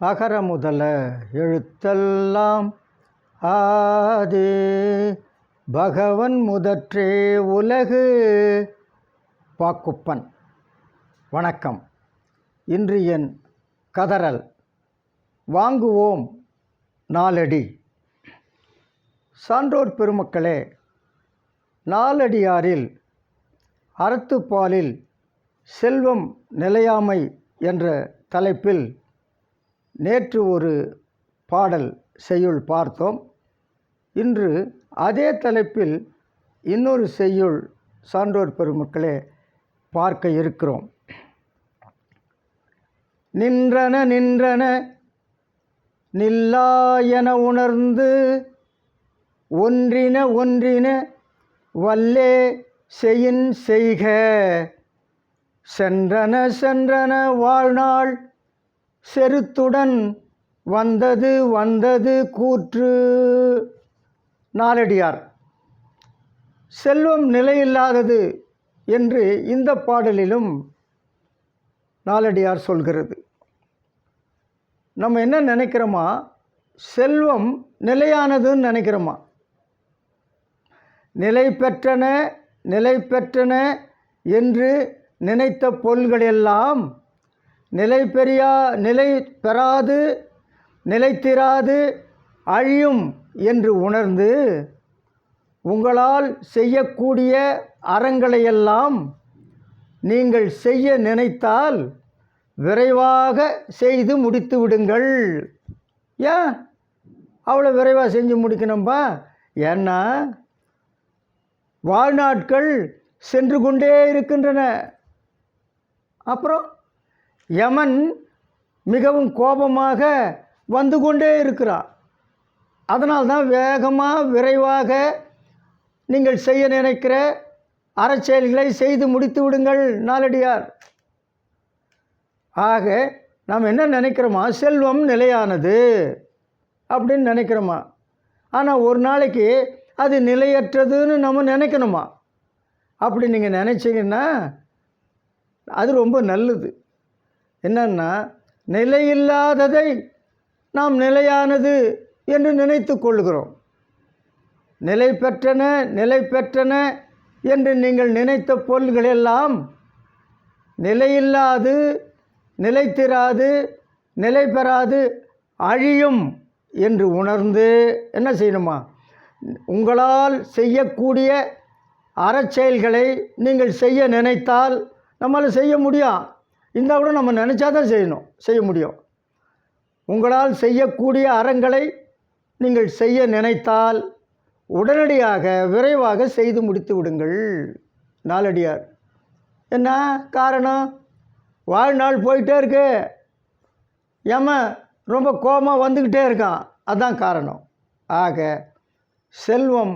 அகர முதல எழுத்தெல்லாம் ஆதி. பகவன் முதற்றே உலகு. பாக்குப்பன் வணக்கம். இன்று என் கதறல். வாங்குவோம் நாலடி. சான்றோர் பெருமக்களே நாலடியாரில் அறத்துப்பாலில் செல்வம் நிலையாமை என்ற தலைப்பில் நேற்று ஒரு பாடல் செய்யுள் பார்த்தோம். இன்று அதே தலைப்பில் இன்னொரு செய்யுள் சான்றோர் பெருமக்களே பார்க்க இருக்கிறோம். நின்றன நின்றன நில்லாயன உணர்ந்து ஒன்றின ஒன்றின வல்லே செயின் செய்க. சென்றன சென்றன வாழ்நாள் செருத்துடன் வந்தது வந்தது கூற்று. நாலடியார் செல்வம் நிலையில்லாதது என்று இந்த பாடலிலும் நாலடியார் சொல்கிறது. நம்ம என்ன நினைக்கிறோமா? செல்வம் நிலையானதுன்னு நினைக்கிறோமா? நிலை பெற்றன நிலை பெற்றன என்று நினைத்த பொருள்களெல்லாம் நிலை பெரியா நிலை பெறாது நிலைத்திராது அழியும் என்று உணர்ந்து உங்களால் செய்யக்கூடிய அறங்களையெல்லாம் நீங்கள் செய்ய நினைத்தால் விரைவாக செய்து முடித்து விடுங்கள். ஏன்? அவ்வளோ விரைவாக செஞ்சு முடிக்கணும்பா? ஏன்னா வாழ்நாட்கள் சென்று கொண்டே இருக்கின்றன. அப்புறம்? யமன் மிகவும் கோபமாக வந்து கொண்டே இருக்கிறான் அதனால்தான் வேகமாக விரைவாக நீங்கள் செய்ய நினைக்கிற அறச்செயல்களை செய்து முடித்து விடுங்கள் நாலடியார் ஆக நாம் என்ன நினைக்கிறோமா? செல்வம் நிலையானது அப்படின்னு நினைக்கிறோமா? ஆனால் ஒரு நாளைக்கு அது நிலையற்றதுன்னு நம்ம நினைக்கணுமா? அப்படி நீங்கள் நினச்சிங்கன்னா அது ரொம்ப நல்லது. என்னன்னா நிலையில்லாததை நாம் நிலையானது என்று நினைத்து கொள்கிறோம். நிலை பெற்றன நிலை பெற்றன என்று நீங்கள் நினைத்த பொருள்களெல்லாம் நிலையில்லாது நிலைத்திராது நிலை பெறாது அழியும் என்று உணர்ந்து என்ன செய்யணுமா? உங்களால் செய்யக்கூடிய அறச்செயல்களை நீங்கள் செய்ய நினைத்தால் நம்மளால் செய்ய முடியும் இருந்தால் கூட நம்ம நினச்சா தான் செய்யணும் செய்ய முடியும். உங்களால் செய்யக்கூடிய அறங்களை நீங்கள் செய்ய நினைத்தால் உடனடியாக விரைவாக செய்து முடித்து விடுங்கள். நாலடியார். என்ன காரணம்? வாழ்நாள் போயிட்டே இருக்கு. ஏம ரொம்ப கோபமாக வந்துக்கிட்டே இருக்கான். அதான் காரணம். ஆக செல்வம்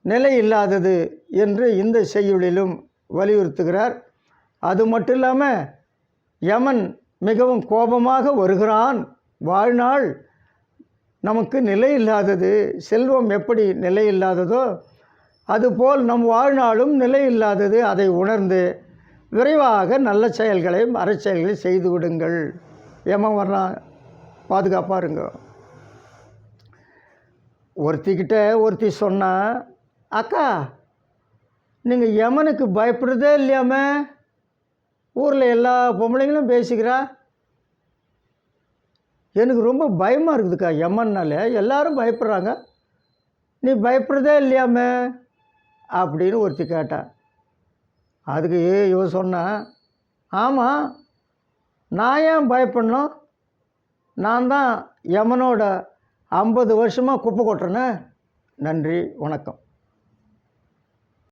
நிலை இல்லாதது என்று இந்த செய்யுளிலும் வலியுறுத்துகிறார். அது மட்டும் இல்லாமல் யமன் மிகவும் கோபமாக வருகிறான். வாழ்நாள் நமக்கு நிலை இல்லாதது செல்வம் எப்படி நிலை இல்லாததோ அதுபோல் நம் வாழ்நாளும் நிலை இல்லாதது அதை உணர்ந்து விரைவாக நல்ல செயல்களை அறச்செயல்களையும் செய்து விடுங்கள். யமன் வர்றான் பாதுகாப்பாக இருங்க. ஒருத்திக்கிட்ட ஒருத்தி சொன்னால் அக்கா நீங்கள் யமனுக்கு பயப்படுறதே இல்லையாம? ஊரில் எல்லா பொம்பளைங்களும் பேசிக்கிறா. எனக்கு ரொம்ப பயமாக இருக்குதுக்கா எம்மன்னாலே. எல்லாரும் பயப்படுறாங்க. நீ பயப்படுறதே இல்லையாமே? அப்படின்னு ஒருத்தி கேட்டா. அதுக்கு இவன் சொன்னா ஆமாம் நான் ஏன் பயப்படணும்? நான் தான் யமனோட ஐம்பது வருஷமாக குப்பை கொட்டுறேனே. நன்றி வணக்கம்.